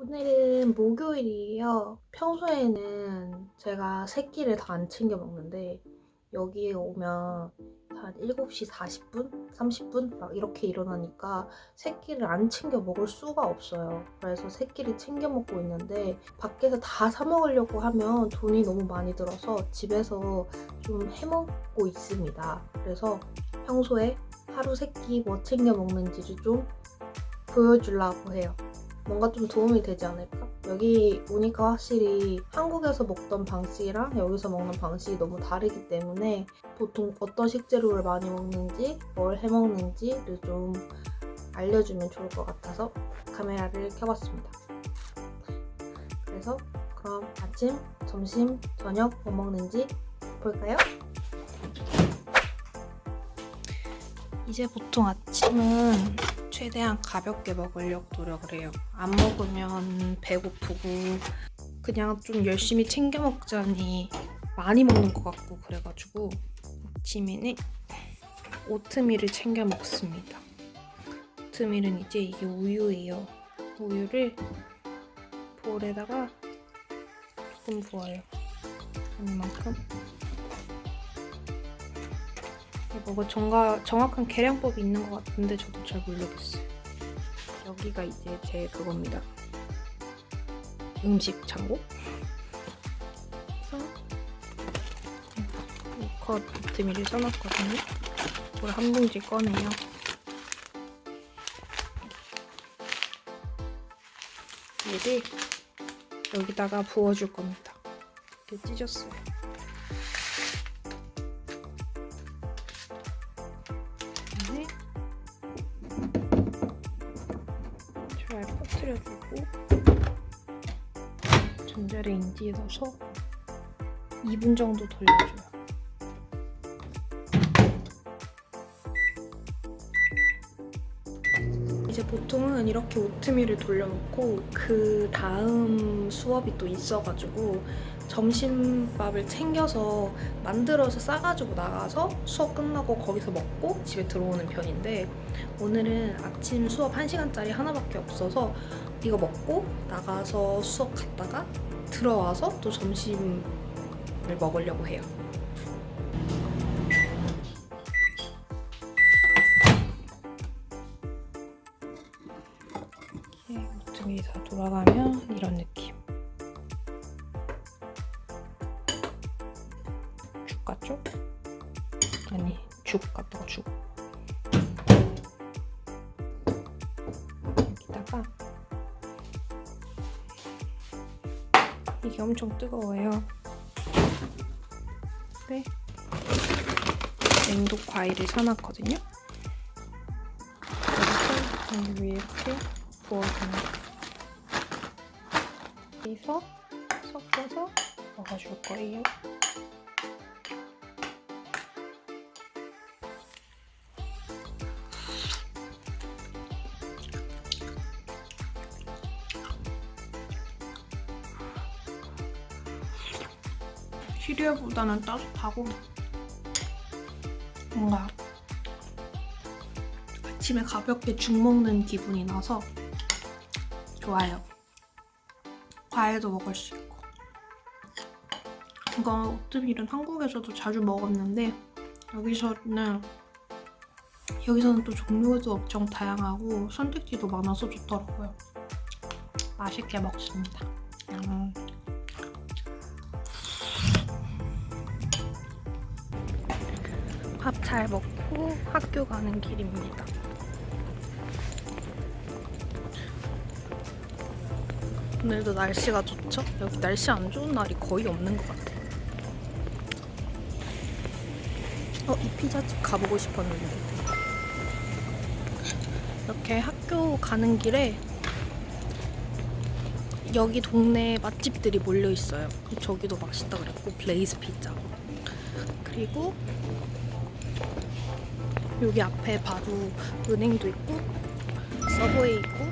오늘은 목요일이에요. 평소에는 제가 세 끼를 다 안 챙겨 먹는데 여기에 오면 한 7시 40분? 30분? 막 이렇게 일어나니까 세 끼를 안 챙겨 먹을 수가 없어요. 그래서 세 끼를 챙겨 먹고 있는데 밖에서 다 사 먹으려고 하면 돈이 너무 많이 들어서 집에서 좀 해먹고 있습니다. 그래서 평소에 하루 세끼뭐 챙겨 먹는지를 좀 보여주려고 해요. 뭔가 좀 도움이 되지 않을까? 여기 오니까 확실히 한국에서 먹던 방식이랑 여기서 먹는 방식이 너무 다르기 때문에 보통 어떤 식재료를 많이 먹는지 뭘 해 먹는지를 좀 알려주면 좋을 것 같아서 카메라를 켜봤습니다. 그래서 그럼 아침, 점심, 저녁 뭐 먹는지 볼까요? 이제 보통 아침은 최대한 가볍게 먹으려고 노력을 해요. 안 먹으면 배고프고 그냥 좀 열심히 챙겨 먹자니 많이 먹는 것 같고 그래가지고 아침에는 오트밀을 챙겨 먹습니다. 오트밀은 이제 이게 우유예요. 우유를 볼에다가 조금 부어요. 이만큼. 뭐가 정가, 정확한 계량법이 있는 것 같은데 저도 잘 모르겠어요. 여기가 이제 제 그겁니다. 음식 창고. 컷 비트미를 써놨거든요. 이걸 한 봉지 꺼내요. 얘를 여기다가 부어줄 겁니다. 이렇게 찢었어요. 잘 퍼뜨려주고 전자레인지에 넣어서 2분 정도 돌려줘요. 이제 보통은 이렇게 오트밀을 돌려놓고 그 다음 수업이 또 있어가지고 점심밥을 챙겨서 만들어서 싸가지고 나가서 수업 끝나고 거기서 먹고 집에 들어오는 편인데 오늘은 아침 수업 1시간짜리 하나밖에 없어서 이거 먹고 나가서 수업 갔다가 들어와서 또 점심을 먹으려고 해요. 이게 엄청 뜨거워요. 네. 냉동 과일을 사놨거든요. 여기 위에 이렇게 부어줍니다. 여기서 섞어서 먹어줄 거예요. 시리얼보다는 따뜻하고 뭔가 아침에 가볍게 죽 먹는 기분이 나서 좋아요. 과일도 먹을 수 있고. 이거 오트밀은 한국에서도 자주 먹었는데 여기서는 여기서는 또 종류도 엄청 다양하고 선택지도 많아서 좋더라고요. 맛있게 먹습니다. 음. 밥 잘 먹고 학교 가는 길입니다. 오늘도 날씨가 좋죠? 여기 날씨 안 좋은 날이 거의 없는 것 같아요. 어, 이 피자집 가보고 싶었는데. 이렇게 학교 가는 길에 여기 동네 맛집들이 몰려 있어요. 저기도 맛있다 그랬고 블레이즈 피자. 그리고 여기 앞에 바로 은행도 있고 서브웨이 있고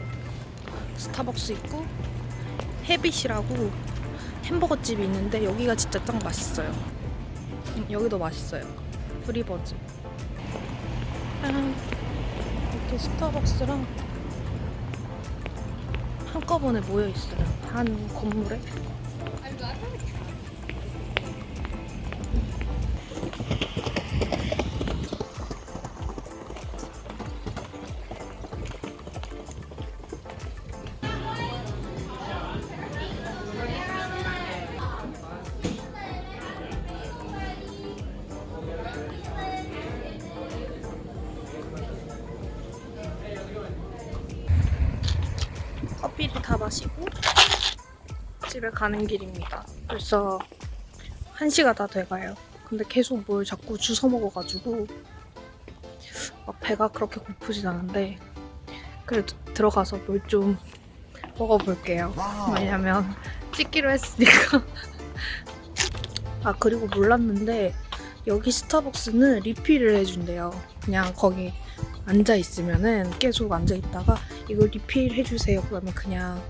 스타벅스 있고 헤빗이라고 햄버거 집이 있는데 여기가 진짜 짱 맛있어요. 음, 여기도 맛있어요. 프리버즈. 아, 이렇게 스타벅스랑 한 한꺼번에 모여 있어요. 한 건물에. 집에 가는 길입니다. 벌써 1시가 다 돼가요. 근데 계속 뭘 자꾸 주워 먹어가지고 막 배가 그렇게 고프진 않은데 그래도 들어가서 뭘 좀 먹어볼게요. 왜냐면 찍기로 했으니까. 아 그리고 몰랐는데 여기 스타벅스는 리필을 해준대요. 그냥 거기 앉아 있으면은 계속 앉아 있다가 이거 리필 해주세요. 그러면 그냥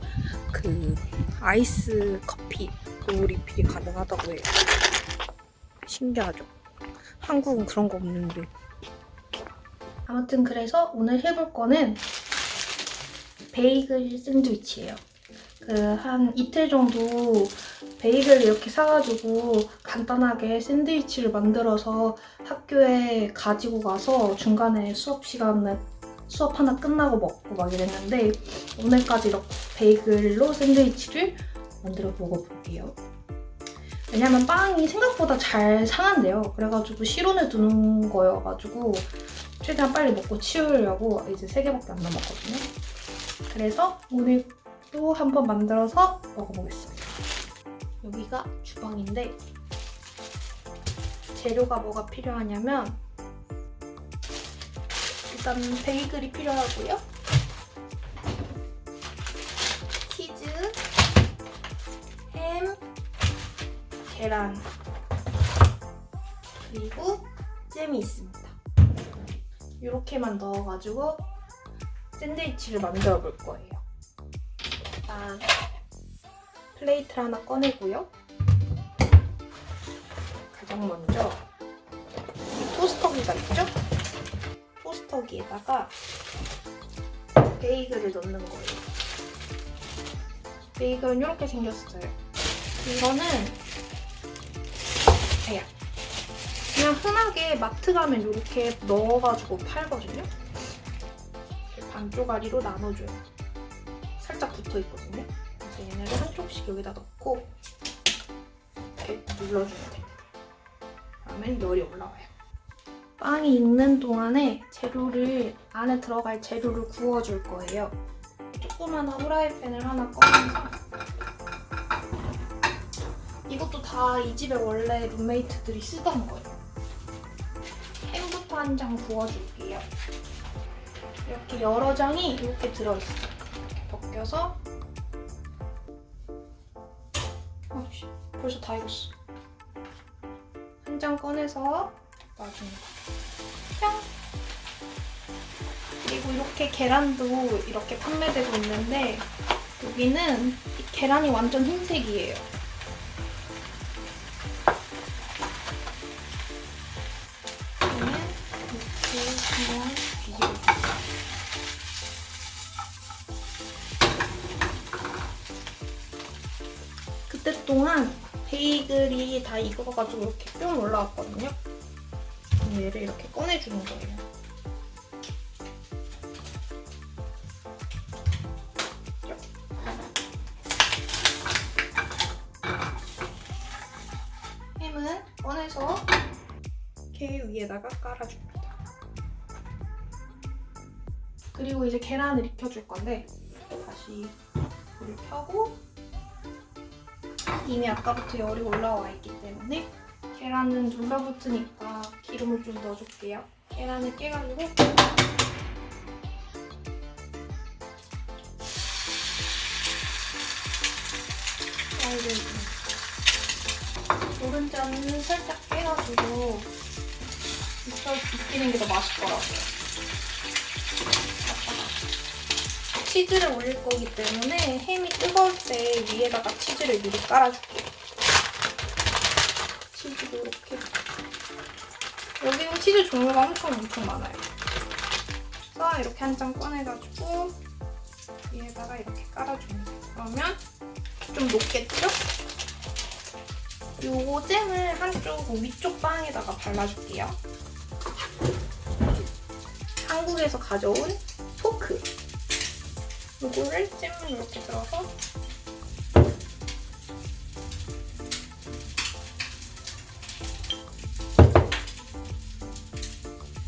그 아이스 커피로 리필이 가능하다고 해요. 신기하죠? 한국은 그런 거 없는데. 아무튼 그래서 오늘 해볼 거는 베이글 샌드위치예요. 그 한 이틀 정도 베이글 이렇게 사가지고 간단하게 샌드위치를 만들어서 학교에 가지고 가서 중간에 수업 시간에 수업 하나 끝나고 먹고 막 이랬는데 오늘까지 이렇게 베이글로 샌드위치를 만들어 먹어볼게요. 왜냐면 빵이 생각보다 잘 상한대요. 그래가지고 실온에 두는 거여가지고 최대한 빨리 먹고 치우려고 이제 3개밖에 안 남았거든요. 그래서 오늘도 한번 만들어서 먹어보겠습니다. 여기가 주방인데 재료가 뭐가 필요하냐면 일단 베이글이 필요하고요. 치즈, 햄, 계란, 그리고 잼이 있습니다. 이렇게만 넣어가지고 샌드위치를 만들어 볼 거예요. 일단 플레이트를 하나 꺼내고요. 가장 먼저 이 토스터기가 있죠? 토스터기에다가 베이글을 넣는 거예요. 베이글은 이렇게 생겼어요. 이거는 대야. 그냥 흔하게 마트 가면 이렇게 넣어가지고 팔거든요. 반쪽짜리로 나눠줘요. 여기다 넣고 이렇게 눌러주면 돼요. 그러면 열이 올라와요. 빵이 익는 동안에 재료를 안에 들어갈 재료를 구워줄 거예요. 조그마한 후라이팬을 하나 꺼내서 이것도 다 이 집에 원래 룸메이트들이 쓰던 거예요. 햄부터 한 장 구워줄게요. 이렇게 여러 장이 이렇게 들어있어요. 벗겨서 벌써 다 익었어. 한 장 꺼내서 놔줍니다. 뿅! 그리고 이렇게 계란도 이렇게 판매되고 있는데 여기는 이 계란이 완전 흰색이에요. 그러면 이렇게 뒤집어 줄게요. 그때 동안 베이글이 다 익어가지고 이렇게 뿅 올라왔거든요. 얘를 이렇게 꺼내주는 거예요. 햄은 꺼내서 이렇게 위에다가 깔아줍니다. 그리고 이제 계란을 익혀줄 건데 다시 불을 켜고 이미 아까부터 열이 올라와 있기 때문에 계란은 눌러붙으니까 기름을 좀 넣어줄게요. 계란을 깨가지고 아이고 노른자는 살짝 깨가지고 있어 익히는 게 더 맛있더라고요. 치즈를 올릴 거기 때문에 햄이 뜨거울 때 위에다가 치즈를 미리 깔아줄게요. 치즈도 이렇게. 여기는 치즈 종류가 엄청 엄청 많아요. 그래서 이렇게 한 장 꺼내가지고 위에다가 이렇게 돼요. 그러면 좀 녹겠죠? 요 잼을 한쪽 위쪽 빵에다가 발라줄게요. 한국에서 가져온. 요거를 잼을 이렇게 들어서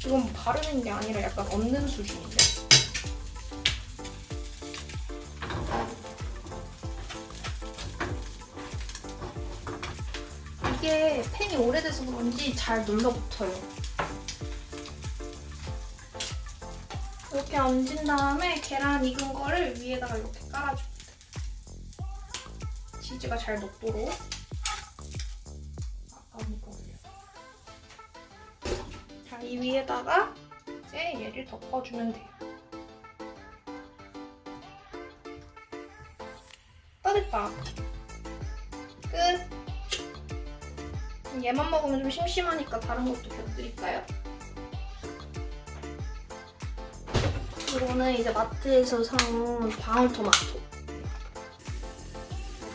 이건 뭐 바르는 게 아니라 약간 얹는 수준인데. 이게 팬이 오래돼서 그런지 잘 눌러붙어요. 이렇게 얹은 다음에 계란 익은 거를 위에다가 이렇게 깔아줍니다. 치즈가 잘 녹도록. 아까 이거 올려. 자, 이 위에다가 이제 얘를 덮어주면 돼요. 따뜻다. 끝. 얘만 먹으면 좀 심심하니까 다른 것도 곁드릴까요? 이거는 이제 마트에서 사온 방울토마토.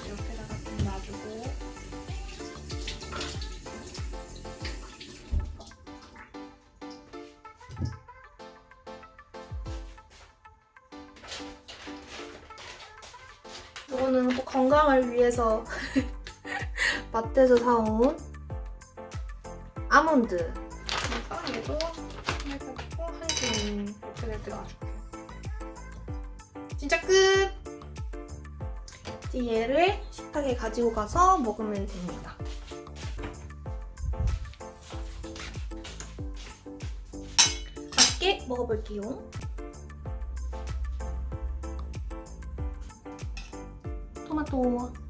옆에다가 좀 놔주고 이거는 또 건강을 위해서 마트에서 사온 아몬드. 얘도 살짝 넣고 한줌 이렇게 될때 놔줄게요. 진짜 끝! 이제 얘를 식탁에 가지고 가서 먹으면 됩니다. 맛있게 먹어볼게요. 토마토.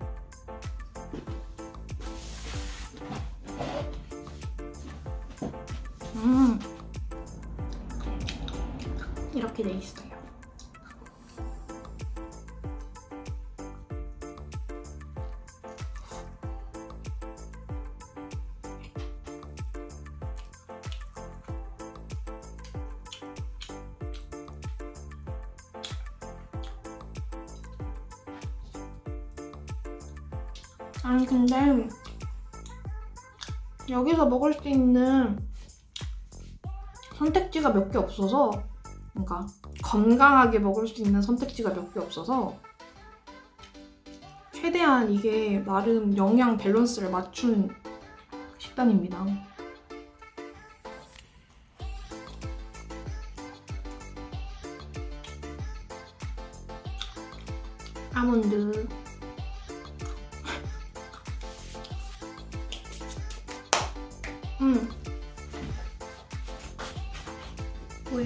아니 근데 여기서 먹을 수 있는 선택지가 몇 개 없어서 그러니까 건강하게 먹을 수 있는 선택지가 몇 개 없어서 최대한 이게 나름 영양 밸런스를 맞춘 식단입니다. 아몬드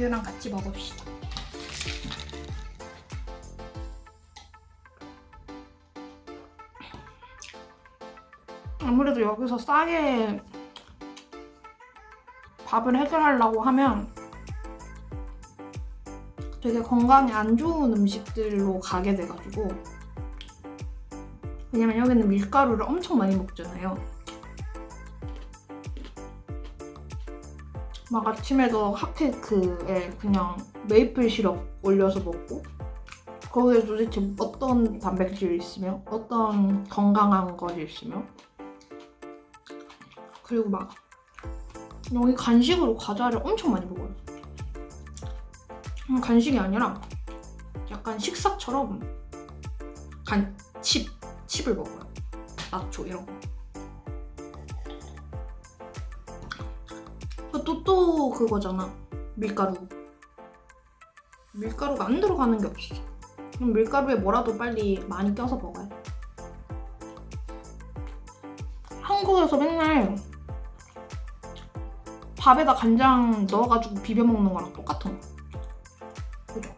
우유랑 같이 먹읍시다. 아무래도 여기서 싸게 밥을 해결하려고 하면 되게 건강에 안 좋은 음식들로 가게 돼가지고 왜냐면 여기는 밀가루를 엄청 많이 먹잖아요. 막 아침에도 핫케이크에 그냥 메이플 시럽 올려서 먹고 거기에 도대체 어떤 단백질이 있으며 어떤 건강한 것이 있으며 그리고 막 여기 간식으로 과자를 엄청 많이 먹어요. 음, 간식이 아니라 약간 식사처럼 간, 칩, 칩을 먹어요. 나초 이런 거 또, 또 그거잖아. 밀가루. 밀가루가 안 들어가는 게 없어. 그럼 밀가루에 뭐라도 빨리 많이 껴서 먹어요. 한국에서 맨날 밥에다 간장 넣어가지고 비벼 먹는 거랑 똑같은 거. 그죠?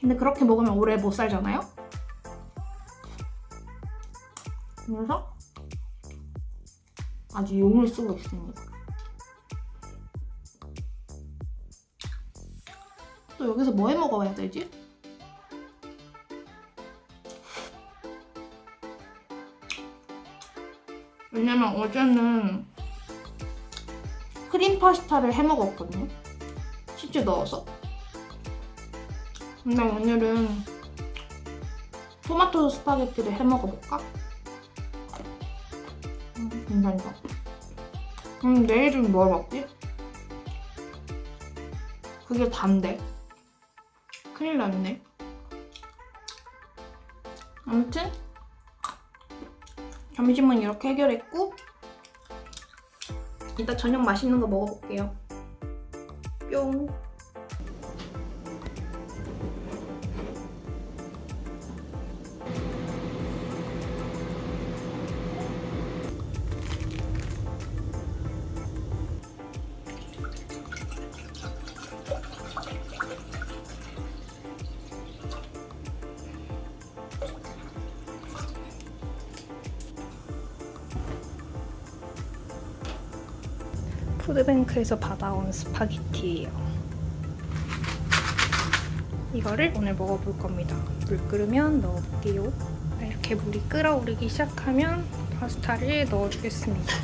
근데 그렇게 먹으면 오래 못 살잖아요? 그래서 아주 용을 쓰고 있습니다. 또 여기서 뭐 해 먹어야 되지? 왜냐면 어제는 크림 파스타를 해 먹었거든요. 치즈 넣어서. 근데 오늘은 토마토 스파게티를 해 먹어볼까? 음, 괜찮다. 음, 내일은 뭘 먹지? 그게 단데. 큰일 났네. 아무튼 점심은 이렇게 해결했고 이따 저녁 맛있는 거 먹어볼게요. 뿅. 푸드뱅크에서 받아온 스파게티예요. 이거를 오늘 먹어볼 겁니다. 물 끓으면 넣어볼게요. 이렇게 물이 끓어오르기 시작하면 파스타를 넣어주겠습니다.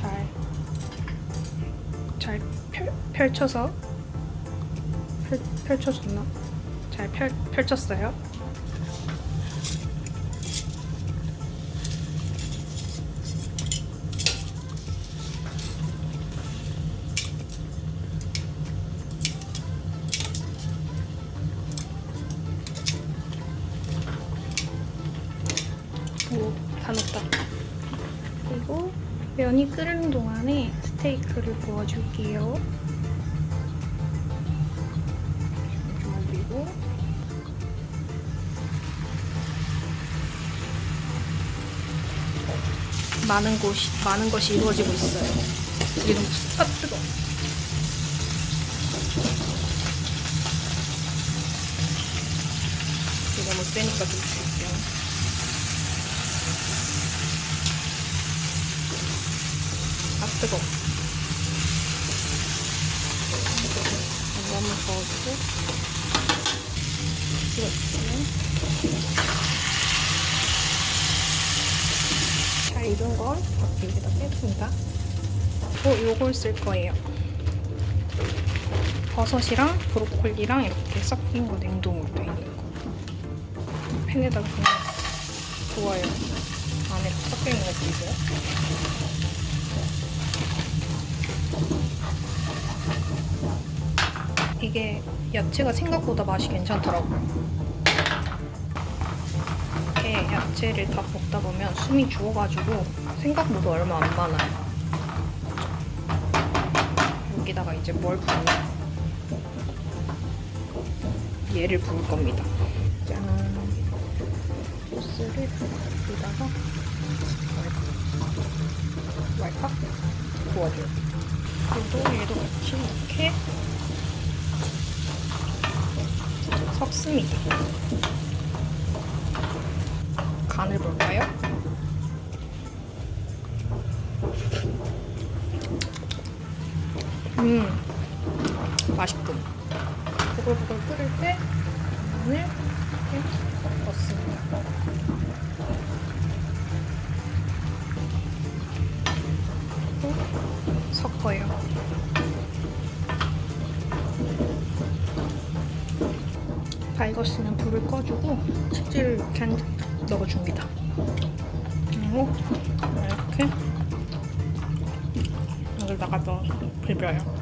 잘, 잘 펼, 펼쳐서 펼, 펼쳐졌나? 잘 펼, 펼쳤어요. 그리고 면이 끓는 동안에 스테이크를 구워줄게요. 좀 올리고 많은 곳이 많은 것이 이루어지고 있어요. 이게 너무 아, 뜨거. 이게 너무 세니까 좀 줄게요. 아 뜨거. 한번 찍어줄게요. 잘 익은 걸 여기다 뺐습니다. 또 요걸 쓸 거예요. 버섯이랑 브로콜리랑 이렇게 섞인 거 냉동으로 돼 있는 거. 팬에다 그냥 구워요. 안에 섞여 있는 거 보이세요? 이게 야채가 생각보다 맛이 괜찮더라고요. 이렇게 야채를 다 볶다 보면 숨이 죽어가지고 생각보다 얼마 안 많아요. 여기다가 이제 뭘 부으냐? 얘를 부을 겁니다. 짠. 소스를 여기다가 왈칵 부어줘요. 그리고 얘도 같이 이렇게 섞습니다. 간을 볼까요? 음, 맛있군. 보글보글 끓을 때 간을 이렇게 넣습니다. 그리고 섞어요. 다 익었으면 불을 꺼주고 치즈를 이렇게 넣어줍니다. 그리고 이렇게 여기다가 넣어서 비벼요.